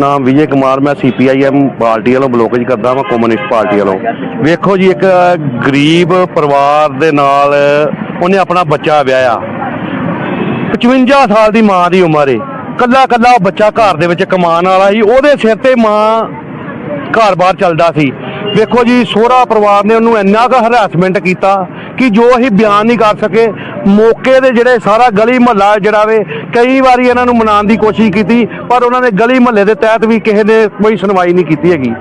ਨਾਮ ਵਿਜੇ ਕੁਮਾਰ, ਮੈਂ CPIM party ਵੱਲੋਂ ਬਲੋਕੇਜ ਕਰਦਾ ਹਾਂ ਕਮਿਊਨਿਸਟ ਪਾਰਟੀ ਵੱਲੋਂ। ਵੇਖੋ ਜੀ, ਇੱਕ ਗਰੀਬ ਪਰਿਵਾਰ ਦੇ ਨਾਲ ਉਹਨੇ ਆਪਣਾ ਬੱਚਾ ਵਿਆਹਿਆ। 55 ਸਾਲ ਦੀ ਮਾਂ ਦੀ ਉਮਰ ਏ। ਕੱਲਾ ਕੱਲਾ ਉਹ ਬੱਚਾ ਘਰ ਦੇ ਵਿੱਚ ਕਮਾਉਣ ਵਾਲਾ ਸੀ। ਉਹਦੇ ਸਿਰ ਤੇ ਮਾਂ ਘਰ-ਬਾਰ ਚੱਲਦਾ ਸੀ। ਵੇਖੋ ਜੀ, ਸੋਹਰਾ ਪਰਿਵਾਰ ਨੇ ਉਹਨੂੰ ਇੰਨਾ ਕੁ ਹਰਾਸਮੈਂਟ ਕੀਤਾ ਕਿ ਜੋ ਅਸੀਂ ਬਿਆਨ ਨਹੀਂ ਕਰ ਸਕੇ ਮੌਕੇ ਦੇ ਜਿਹੜੇ ਸਾਰਾ ਗਲੀ ਮਹੱਲਾ ਜਿਹੜਾ ਵੇ, ਕਈ ਵਾਰੀ ਇਹਨਾਂ ਨੂੰ ਮਨਾਉਣ ਦੀ ਕੋਸ਼ਿਸ਼ ਕੀਤੀ, ਪਰ ਉਹਨਾਂ ਨੇ ਗਲੀ ਮਹੱਲੇ ਦੇ ਤਹਿਤ ਵੀ ਕਿਸੇ ਨੇ ਕੋਈ ਸੁਣਵਾਈ ਨਹੀਂ ਕੀਤੀ ਹੈਗੀ।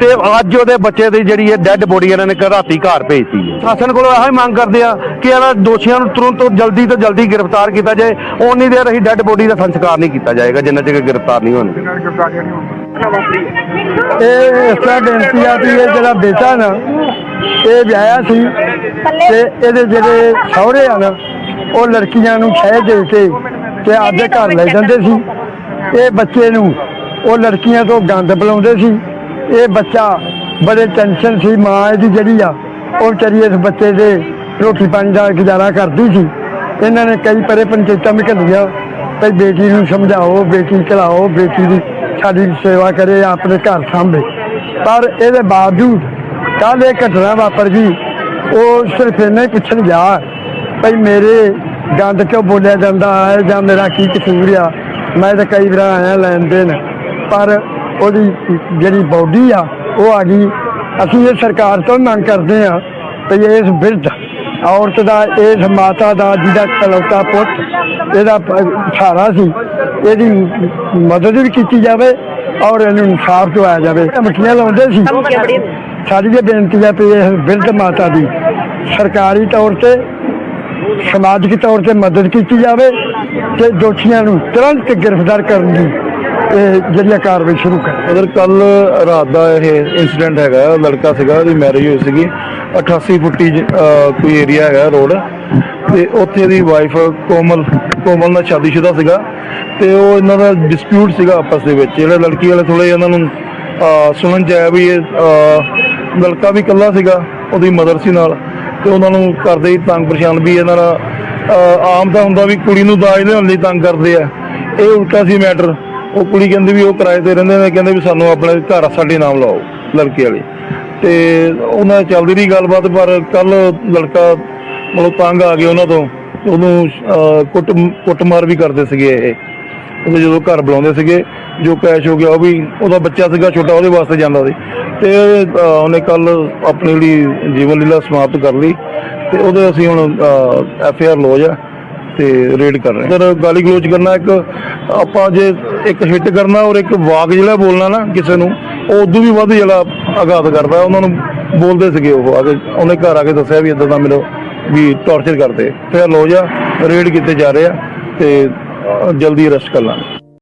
ਤੇ ਅੱਜ ਉਹਦੇ ਬੱਚੇ ਦੀ ਜਿਹੜੀ ਹੈ ਡੈੱਡ ਬੋਡੀ ਇਹਨਾਂ ਨੇ ਰਾਤੀ ਘਰ ਭੇਜਤੀ ਹੈ। ਸ਼ਾਸਨ ਕੋਲੋਂ ਇਹੋ ਹੀ ਮੰਗ ਕਰਦੇ ਆ ਕਿ ਇਹਨਾਂ ਦੋਸ਼ੀਆਂ ਨੂੰ ਤੁਰੰਤ ਜਲਦੀ ਤੋਂ ਜਲਦੀ ਗ੍ਰਿਫਤਾਰ ਕੀਤਾ ਜਾਏ। ਉਨੀ ਦੇਰ ਅਸੀਂ ਡੈੱਡ ਬੋਡੀ ਦਾ ਸੰਸਕਾਰ ਨਹੀਂ ਕੀਤਾ ਜਾਏਗਾ, ਜਿੰਨਾ ਚਿਰ ਗ੍ਰਿਫਤਾਰ ਨਹੀਂ ਹੋਣਗੇ। ਇਹ ਇਸ ਤਰ੍ਹਾਂ ਬੇਨਤੀ ਆ ਵੀ ਇਹ ਜਿਹੜਾ ਬੇਟਾ ਨਾ ਇਹ ਵਿਆਹਿਆ ਸੀ ਤੇ ਇਹਦੇ ਜਿਹੜੇ ਸਹੁਰੇ ਆ ਨਾ ਉਹ ਲੜਕੀਆਂ ਨੂੰ ਛੇ ਦੇ ਕੇ ਤੇ ਆਪਦੇ ਘਰ ਲੈ ਜਾਂਦੇ ਸੀ। ਇਹ ਬੱਚੇ ਨੂੰ ਉਹ ਲੜਕੀਆਂ ਤੋਂ ਗੰਦ ਬੁਲਾਉਂਦੇ ਸੀ। ਇਹ ਬੱਚਾ ਬੜੇ ਟੈਨਸ਼ਨ ਸੀ ਮਾਂ ਇਹਦੀ ਜਿਹੜੀ ਆ ਉਹ ਵਿਚਾਰੀ ਇਸ ਬੱਚੇ ਦੇ ਰੋਟੀ ਪਾਣੀ ਦਾ ਗੁਜ਼ਾਰਾ ਕਰਦੀ ਸੀ। ਇਹਨਾਂ ਨੇ ਕਈ ਪਰੇ ਪੰਚਾਇਤਾਂ ਵੀ ਘੱਲੀਆਂ ਭਈ ਬੇਟੀ ਨੂੰ ਸਮਝਾਓ ਬੇਟੀ ਚਲਾਓ ਬੇਟੀ ਦੀ ਸਾਡੀ ਸੇਵਾ ਕਰੇ ਆਪਣੇ ਘਰ ਸਾਂਭੇ। ਪਰ ਇਹਦੇ ਬਾਵਜੂਦ ਕੱਲ ਇਹ ਘਟਨਾ ਵਾਪਰ ਗਈ। ਉਹ ਸਿਰਫ ਇੰਨਾ ਹੀ ਪੁੱਛਣ ਗਿਆ ਭਈ ਮੇਰੇ ਗੰਦ ਕਿਉਂ ਬੋਲਿਆ ਜਾਂਦਾ ਹੈ ਜਾਂ ਮੇਰਾ ਕੀ ਕਸੂਰ ਆ? ਮੈਂ ਤਾਂ ਕਈ ਵਾਰ ਆਇਆ ਲੈਣ ਦੇਣ ਪਰ ਉਹਦੀ ਜਿਹੜੀ ਬਾਡੀ ਆ, ਉਹ ਆ ਗਈ। ਅਸੀਂ ਇਹ ਸਰਕਾਰ ਤੋਂ ਮੰਗ ਕਰਦੇ ਆ ਭਈ ਇਸ ਬਿਰਧ ਔਰਤ ਦਾ ਇਸ ਮਾਤਾ ਦਾ, ਜਿਹਦਾ ਕਲੌਤਾ ਪੁੱਤ, ਇਹਦਾ ਪ- ਸਹਾਰਾ ਸੀ, ਇਹਦੀ ਮਦਦ ਵੀ ਕੀਤੀ ਜਾਵੇ ਔਰ ਇਹਨੂੰ ਇਨਸਾਫ ਦਿਵਾਇਆ ਜਾਵੇ। ਮੱਖੀਆਂ ਲਾਉਂਦੇ ਸੀ। ਸਾਡੀ ਇਹ ਬੇਨਤੀ ਹੈ ਕਿ ਇਹ ਬਿਰਧ ਮਾਤਾ ਦੀ ਸਰਕਾਰੀ ਤੌਰ ਤੇ, ਸਮਾਜਿਕ ਤੌਰ ਤੇ ਮਦਦ ਕੀਤੀ ਜਾਵੇ ਤੇ ਦੋਸ਼ੀਆਂ ਨੂੰ ਤੁਰੰਤ ਗ੍ਰਿਫਤਾਰ ਕਰਨ ਦੀ ਇਹ ਜਿਹੜੀ ਕਾਰਵਾਈ ਸ਼ੁਰੂ ਕਰ ਅਗਰ ਕੱਲ ਰਾਤ ਦਾ ਇਹ ਇਨਸੀਡੈਂਟ ਹੈਗਾ, ਲੜਕਾ ਸੀਗਾ, ਉਹਦੀ ਮੈਰਿਜ ਹੋਈ ਸੀਗੀ। 88 ਫੁੱਟੀ ਕੋਈ ਏਰੀਆ ਹੈਗਾ ਰੋਡ ਤੇ ਉੱਥੇ ਦੀ ਵਾਈਫ ਕੋਮਲ ਕੋਮਲ ਨਾਲ ਸ਼ਾਦੀशुदा ਸੀਗਾ। ਤੇ ਉਹ ਇਹਨਾਂ ਦਾ ਡਿਸਪਿਊਟ ਸੀਗਾ ਆਪਸ ਦੇ ਵਿੱਚ। ਜਿਹੜਾ ਲੜਕੀ ਵਾਲੇ ਥੋੜੇ ਇਹਨਾਂ ਨੂੰ ਸੁਣਨ ਜਾਇਆ ਵੀ ਇਹ ਲੜਕਾ ਵੀ ਇਕੱਲਾ ਸੀਗਾ, ਉਹਦੀ ਮਦਰ ਸੀ ਨਾਲ। ਤੇ ਉਹਨਾਂ ਨੂੰ ਕਰਦੇ ਹੀ ਤੰਗ ਪਰੇਸ਼ਾਨ ਵੀ ਇਹਨਾਂ ਦਾ ਆਮ ਤਾਂ ਹੁੰਦਾ ਵੀ ਕੁੜੀ ਨੂੰ ਦਾਜ ਦੇਣ ਲਈ ਤੰਗ ਕਰਦੇ ਆ। ਇਹ ਉਲਟਾ ਸੀ ਮੈਟਰ ਉਹ ਕੁੜੀ ਕਹਿੰਦੀ ਵੀ ਉਹ ਕਿਰਾਏ ਤੇ ਰਹਿੰਦੇ ਨੇ, ਕਹਿੰਦੇ ਵੀ ਸਾਨੂੰ ਆਪਣੇ ਘਰ ਸਾਡੇ ਨਾਮ ਲਾਓ, ਲੜਕੇ ਵਾਲੀ। ਤੇ ਉਹਨਾਂ ਚੱਲਦੀ ਰਹੀ ਗੱਲਬਾਤ, ਪਰ ਕੱਲ ਲੜਕਾ ਮਤਲਬ ਤੰਗ ਆ ਗਿਆ ਉਹਨਾਂ ਤੋਂ। ਉਹਨੂੰ ਕੁੱਟ, ਕੁੱਟਮਾਰ ਵੀ ਕਰਦੇ ਸੀਗੇ ਇਹ। ਉਹਨੂੰ ਜਦੋਂ ਘਰ ਬੁਲਾਉਂਦੇ ਸੀਗੇ, ਜੋ ਕੈਸ਼ ਹੋ ਗਿਆ ਉਹ ਵੀ, ਉਹਦਾ ਬੱਚਾ ਸੀਗਾ ਛੋਟਾ, ਉਹਦੇ ਵਾਸਤੇ ਜਾਂਦਾ ਸੀ। ਤੇ ਉਹਨੇ ਕੱਲ ਆਪਣੀ ਜਿਹੜੀ ਜੀਵਨ ਲੀਲਾ ਸਮਾਪਤ ਕਰ ਲਈ। ਤੇ ਉਹਦੇ ਅਸੀਂ ਹੁਣ ਐਫ ਆਈ ਆਰ ਲੌਜ ਆ ਤੇ ਰੇਡ ਕਰ ਰਹੇ ਸਰ ਗਾਲੀ ਗਲੋਚ ਕਰਨਾ ਇੱਕ, ਆਪਾਂ ਜੇ ਇੱਕ ਹਿੱਟ ਕਰਨਾ ਔਰ ਇੱਕ ਵਾਕ ਜਿਹੜਾ ਬੋਲਣਾ ਨਾ ਕਿਸੇ ਨੂੰ, ਉਹ ਉਦੋਂ ਵੀ ਵੱਧ ਜਿਹੜਾ ਆਘਾਤ ਕਰਦਾ। ਉਹਨਾਂ ਨੂੰ ਬੋਲਦੇ ਸੀਗੇ ਉਹ, ਆ ਕੇ ਉਹਨੇ ਘਰ ਆ ਕੇ ਦੱਸਿਆ ਵੀ ਇਦਾਂ ਦਾ ਮਿਲੋ ਵੀ ਟੌਰਚਰ ਕਰਦੇ। ਫਿਰ ਲੋ ਜਾ ਰੇਡ ਕੀਤੇ ਜਾ ਰਹੇ ਆ ਤੇ ਜਲਦੀ ਅਰੈਸਟ ਕਰ ਲਾਂਗੇ।